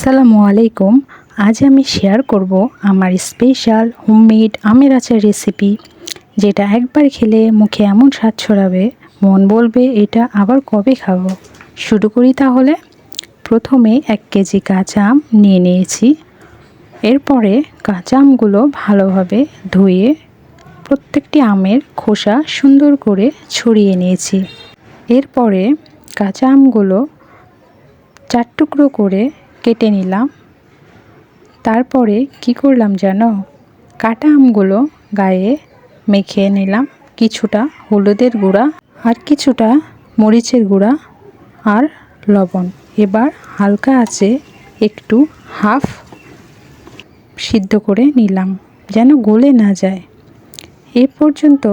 আসসালামু আলাইকুম। আজ আমি শেয়ার করব আমার স্পেশাল হোমমেড আমের আচার রেসিপি যেটা একবার খেলে মুখে এমন স্বাদ ছড়াবে, মন বলবে এটা আবার কবে খাব। শুরু করি তাহলে। প্রথমে এক কেজি কাঁচা আম নিয়ে নিয়েছি। এরপরে কাঁচা আমগুলো ভালোভাবে ধুয়ে প্রত্যেকটি আমের খোসা সুন্দর করে ছড়িয়ে নিয়েছি। এরপরে কাঁচা আমগুলো চার টুকরো করে কেটে নিলাম। তারপরে কি করলাম জানো? কাটা আমগুলো গায়ে মেখে নিলাম কিছুটা হলুদের গুঁড়া আর কিছুটা মরিচের গুঁড়া আর লবণ। এবার হালকা আছে একটু হাফ সিদ্ধ করে নিলাম যেন গলে না যায়। এ পর্যন্ত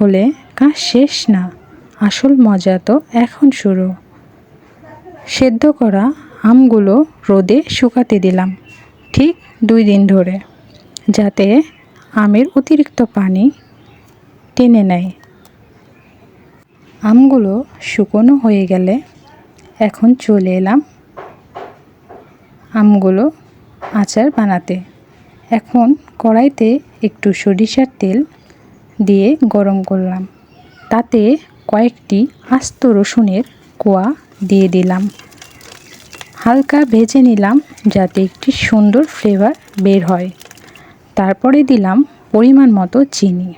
হলে কাজ শেষ না। আসল মজা তো এখন শুরু। সেদ্ধ করা আমগুলো রোদে শুকাতে দিলাম, ঠিক দুই দিন ধরে, যাতে আমের অতিরিক্ত পানি টেনে নেয়। আমগুলো শুকনো হয়ে গেলে এখন চলে এলাম আমগুলো আচার বানাতে। এখন কড়াইতে একটু সরিষার তেল দিয়ে গরম করলাম, তাতে কয়েকটি আস্ত রসুনের কোয়া দিয়ে দিলাম। হালকা ভেজে নিলাম যাতে একটি সুন্দর ফ্লেভার বের হয়। তারপরে দিলাম পরিমাণ মতো চিনি।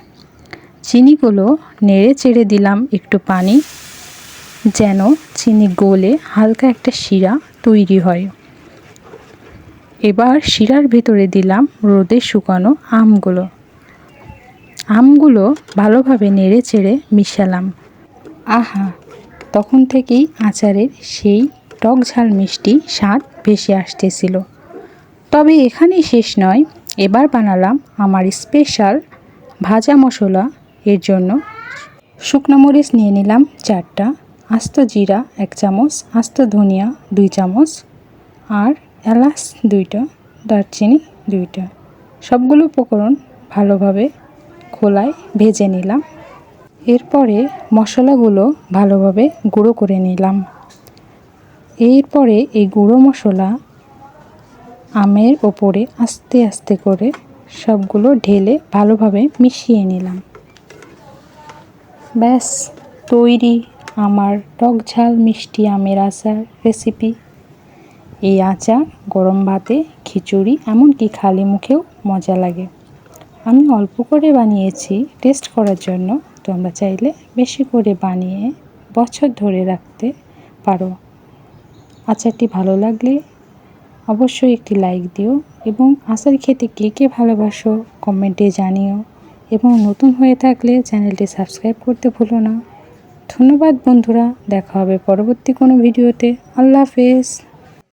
চিনিগুলো নেড়ে চেড়ে দিলাম একটু পানি, যেন চিনি গলে হালকা একটা শিরা তৈরি হয়। এবার শিরার ভেতরে দিলাম রোদে শুকানো আমগুলো। আমগুলো ভালোভাবে নেড়ে চেড়ে মিশালাম। আহা, তখন থেকেই আচারের সেই টক ঝাল মিষ্টি স্বাদ ভেসে আসতেছিল। তবে এখানেই শেষ নয়, এবার বানালাম আমার স্পেশাল ভাজা মশলা। এর জন্য শুকনো মরিচ নিয়ে নিলাম চারটা, আস্ত জিরা এক চামচ, আস্ত ধনিয়া দুই চামচ আর এলাচ দুইটা, দারচিনি দুইটা। সবগুলো উপকরণ ভালোভাবে খোলায় ভেজে নিলাম। এরপরে মশলাগুলো ভালোভাবে গুঁড়ো করে নিলাম। এরপরে এই গুঁড়ো মশলা আমের ওপরে আস্তে আস্তে করে সবগুলো ঢেলে ভালোভাবে মিশিয়ে নিলাম। ব্যাস, তৈরি আমার টক ঝাল মিষ্টি আমের আচার রেসিপি এই আচার, গরম ভাতে, খিচুড়ি, এমনকি খালি মুখেও মজা লাগে। আমি অল্প করে বানিয়েছি টেস্ট করার জন্য। তোমরা চাইলে বেশি করে বানিয়ে বছর ধরে রাখতে পারো। আচারটি ভালো লাগলে অবশ্যই একটি লাইক দিও এবং আচার খেতে কে কে ভালোবাসো কমেন্টে জানিও এবং নতুন হয়ে থাকলে চ্যানেলটি সাবস্ক্রাইব করতে ভুলো না। ধন্যবাদ বন্ধুরা, দেখা হবে পরবর্তী কোনো ভিডিওতে আল্লাহ হাফেজ।